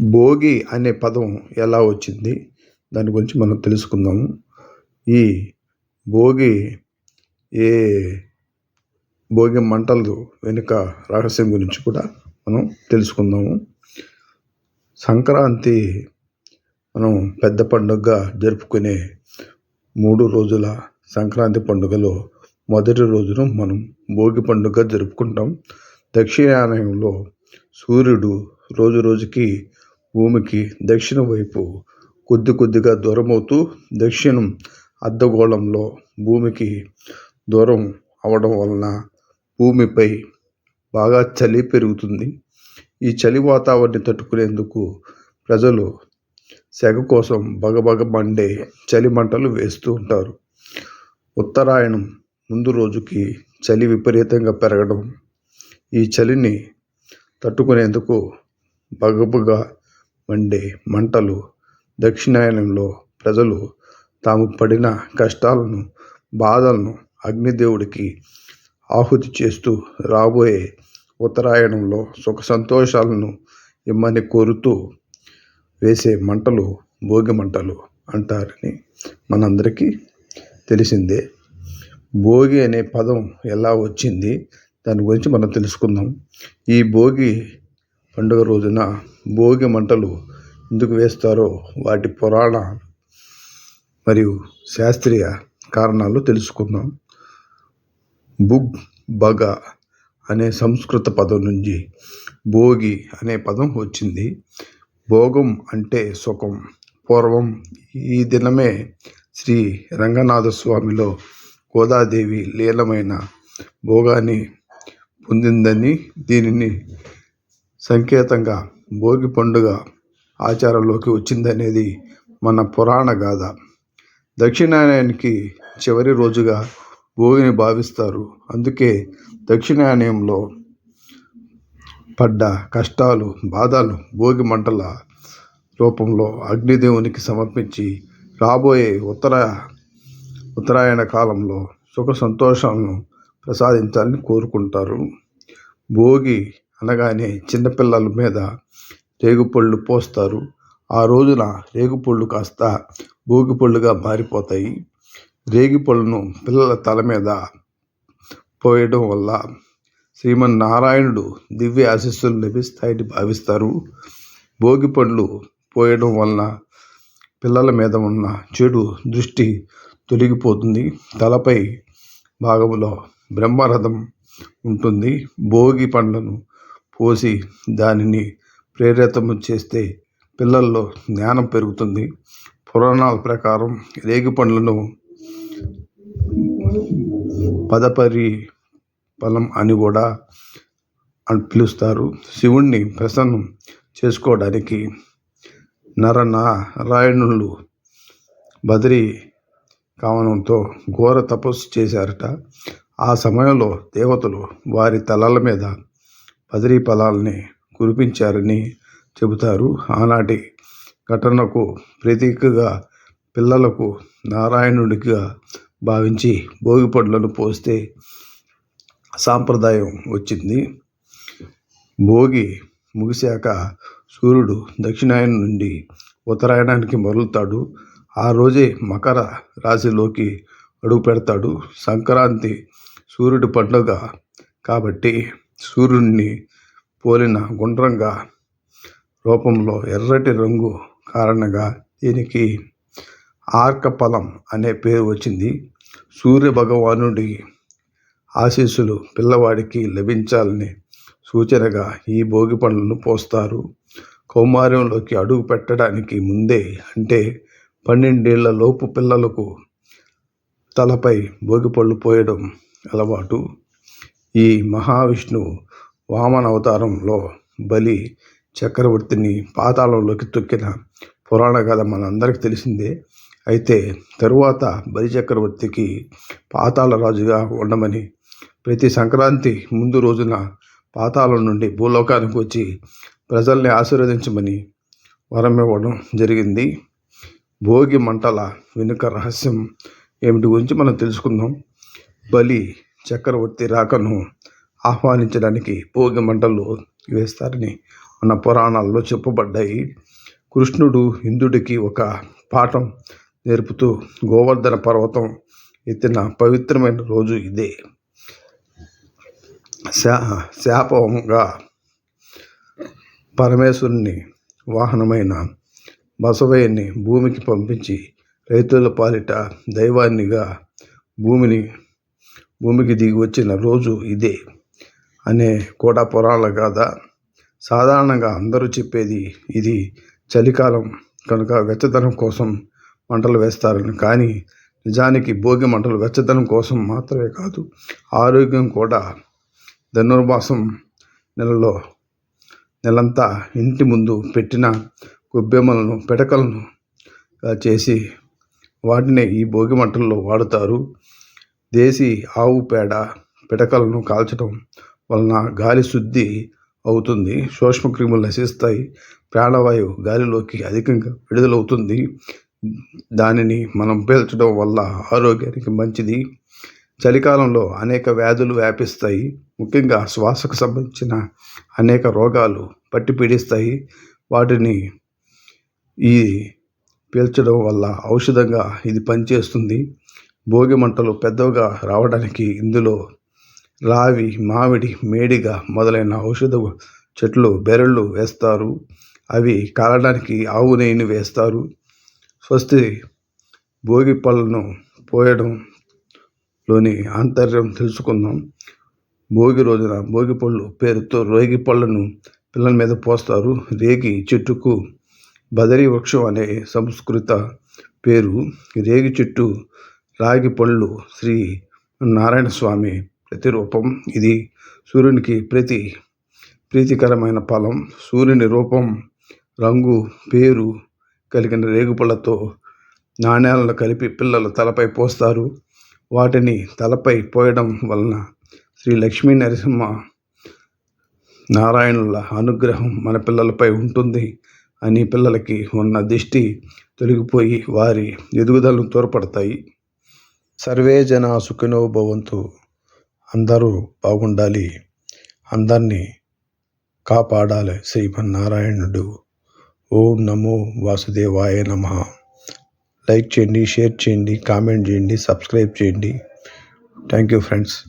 భోగి అనే పదం ఎలా వచ్చింది? దాని గురించి మనం తెలుసుకుందాము ఈ భోగి ఏ భోగి మంటలు వెనుక రహస్యం గురించి కూడా మనం తెలుసుకుందాము సంక్రాంతి మనం పెద్ద పండుగగా జరుపుకునే మూడు రోజుల సంక్రాంతి పండుగలో మొదటి రోజును మనం భోగి పండుగ జరుపుకుంటాం. దక్షిణాయనంలో సూర్యుడు రోజు రోజుకి భూమికి దక్షిణ వైపు కొద్ది కొద్దిగా దూరమవుతూ దక్షిణం అర్ధగోళంలో భూమికి దూరం అవడం వలన భూమిపై బాగా చలి పెరుగుతుంది. ఈ చలి వాతావరణాన్ని తట్టుకునేందుకు ప్రజలు సెగ కోసం బగబగ మండే చలి మంటలు వేస్తూ ఉంటారు. ఉత్తరాయణం ముందు రోజుకి చలి విపరీతంగా పెరగడం ఈ చలిని తట్టుకునేందుకు బగబగా మండే మంటలు దక్షిణాయనంలో ప్రజలు తాము పడిన కష్టాలను బాధలను అగ్నిదేవుడికి ఆహుతి చేస్తూ రాబోయే ఉత్తరాయణంలో సుఖ సంతోషాలను ఇమ్మని కోరుతూ వేసే మంటలు భోగి మంటలు అంటారని మనందరికీ తెలిసిందే. భోగి అనే పదం ఎలా వచ్చింది? దాని గురించి మనం తెలుసుకుందాం. ఈ భోగి పండుగ రోజున భోగి మంటలు ఎందుకు వేస్తారో వాటి పురాణ మరియు శాస్త్రీయ కారణాలు తెలుసుకుందాం. బుగ్ బగ అనే సంస్కృత పదం నుంచి భోగి అనే పదం వచ్చింది. భోగం అంటే సుఖం పూర్వం ఈ దినమే శ్రీ రంగనాథ స్వామిలో గోదాదేవి లీలమైన భోగాన్ని పొందిందని దీనిని సంకేతంగా భోగి పండుగ ఆచారంలోకి వచ్చిందనేది మన పురాణ గాథ. దక్షిణాయనానికి చివరి రోజుగా భోగిని భావిస్తారు. అందుకే దక్షిణాయనంలో పడ్డ కష్టాలు బాధలు భోగి మంటల రూపంలో అగ్నిదేవునికి సమర్పించి రాబోయే ఉత్తర ఉత్తరాయణ కాలంలో సుఖ సంతోషాలను ప్రసాదించాలని కోరుకుంటారు. భోగి అనగానే చిన్నపిల్లల మీద రేగుపళ్ళు పోస్తారు. ఆ రోజున రేగుపళ్ళు కాస్త భోగిపళ్ళుగా మారిపోతాయి. రేగిపళ్ళను పిల్లల తల మీద పోయడం వల్ల శ్రీమన్నారాయణుడు దివ్య ఆశీస్సులు లభిస్తాయని భావిస్తారు. భోగి పండ్లు పోయడం వలన పిల్లల మీద ఉన్న చెడు దృష్టి తొలగిపోతుంది. తలపై భాగంలో బ్రహ్మరథం ఉంటుంది. భోగి పండ్లను పోసి దానిని ప్రేరేతము చేస్తే పిల్లల్లో జ్ఞానం పెరుగుతుంది. పురాణాల ప్రకారం రేగి పండ్లను పదపరి ఫలం అని కూడా అని పిలుస్తారు. శివుణ్ణి ప్రసన్నం చేసుకోవడానికి నరనారాయణులు బద్రి కావడంతో ఘోర తపస్సు చేశారట. ఆ సమయంలో దేవతలు వారి తలల మీద బదిరీ ఫలాల్ని కురిపించారని చెబుతారు. ఆనాటి ఘటనకు ప్రతీకగా పిల్లలకు నారాయణుడిగా భావించి భోగి పండ్లను పోస్తే సాంప్రదాయం వచ్చింది. భోగి ముగిశాక సూర్యుడు దక్షిణాయనం నుండి ఉత్తరాయణానికి మరలుతాడు ఆ రోజే మకర రాశిలోకి అడుగు పెడతాడు సంక్రాంతి సూర్యుడి పండుగ కాబట్టి సూర్యుడిని పోలిన గుండ్రంగా రూపంలో ఎర్రటి రంగు కారణంగా దీనికి ఆర్కఫలం అనే పేరు వచ్చింది. సూర్య భగవానుడి ఆశీస్సులు పిల్లవాడికి లభించాలని సూచనగా ఈ భోగి పండ్లను పోస్తారు. కౌమార్యంలోకి అడుగు పెట్టడానికి ముందే అంటే పన్నెండేళ్ళ లోపు పిల్లలకు తలపై భోగిపళ్ళు పోయడం అలవాటు. ఈ మహావిష్ణువు వామన అవతారంలో బలి చక్రవర్తిని పాతాళంలోకి తొక్కిన పురాణ కథ మనందరికీ తెలిసిందే. అయితే తరువాత బలి చక్రవర్తికి పాతాళ రాజుగా ఉండమని ప్రతి సంక్రాంతి ముందు రోజున పాతాళం నుండి భూలోకానికి వచ్చి ప్రజల్ని ఆశీర్వదించమని వరం ఇవ్వడం జరిగింది. భోగి మంటల వెనుక రహస్యం ఏమిటి గురించి మనం తెలుసుకుందాం. బలి చక్రవర్తి రాకను ఆహ్వానించడానికి భోగి మంటలు వేస్తారని మన పురాణాల్లో చెప్పబడ్డాయి. కృష్ణుడు ఇంద్రుడికి ఒక పాఠం నేర్పుతూ గోవర్ధన పర్వతం ఎత్తిన పవిత్రమైన రోజు ఇదే. శా శాపంగా పరమేశ్వరుని వాహనమైన బసవయ్యని భూమికి పంపించి రైతుల పాలిట దైవాన్నిగా భూమిని భూమికి దిగి వచ్చిన రోజు ఇదే అనే కూడా పురాణ గాథ. సాధారణంగా అందరూ చెప్పేది ఇది చలికాలం కనుక వెచ్చదనం కోసం మంటలు వేస్తారని. కానీ నిజానికి భోగి మంటలు వెచ్చదనం కోసం మాత్రమే కాదు ఆరోగ్యం కూడా. ధనుర్మాసం నెలలో నెలంతా ఇంటి ముందు పెట్టిన గొబ్బెమ్మలను పిడకలను చేసి వాటిని ఈ భోగి మంటల్లో వాడుతారు. దేశీ ఆవు పేడ పిడకలను కాల్చడం వలన గాలి శుద్ధి అవుతుంది. సూక్ష్మక్రిములు నశిస్తాయి. ప్రాణవాయువు గాలిలోకి అధికంగా విడుదలవుతుంది. దానిని మనం పీల్చడం వల్ల ఆరోగ్యానికి మంచిది. చలికాలంలో అనేక వ్యాధులు వ్యాపిస్తాయి. ముఖ్యంగా శ్వాసకు సంబంధించిన అనేక రోగాలు పట్టి పీడిస్తాయి. వాటిని ఈ పీల్చడం వల్ల ఔషధంగా ఇది పనిచేస్తుంది. భోగి మంటలు పెద్దవిగా రావడానికి ఇందులో రావి మామిడి మేడిగ మొదలైన ఔషధ చెట్లు బెరళ్ళు వేస్తారు. అవి కాలడానికి ఆవు నెయ్యిని వేస్తారు. స్వస్తి భోగి పళ్ళను పోయడంలోని ఆంతర్యం తెలుసుకుందాం. భోగి రోజున భోగి పళ్ళు పేరుతో రేగి పళ్ళను పిల్లల మీద పోస్తారు. రేగి చెట్టుకు బదరి వృక్షం అనే సంస్కృత పేరు. రేగి చెట్టు రాగి పళ్ళు శ్రీ నారాయణ స్వామి ప్రతిరూపం. ఇది సూర్యునికి ప్రతి ప్రీతికరమైన ఫలం. సూర్యుని రూపం రంగు పేరు కలిగిన రేగుపళ్ళతో నాణ్యాలను కలిపి పిల్లలు తలపై పోస్తారు. వాటిని తలపై పోయడం వలన శ్రీ లక్ష్మీ నరసింహ నారాయణుల అనుగ్రహం మన పిల్లలపై ఉంటుంది అని పిల్లలకి ఉన్న దిష్టి తొలగిపోయి వారి ఎదుగుదలను తోడ్పడతాయి. సర్వే జన సుఖినో భవంతు. అందరూ బాగుండాలి. అందరినీ కాపాడాలి శ్రీమన్నారాయణుడు. ఓం నమో వాసుదేవాయ నమ. లైక్ చేయండి షేర్ చేయండి కామెంట్ చేయండి సబ్స్క్రైబ్ చేయండి. Thank you friends.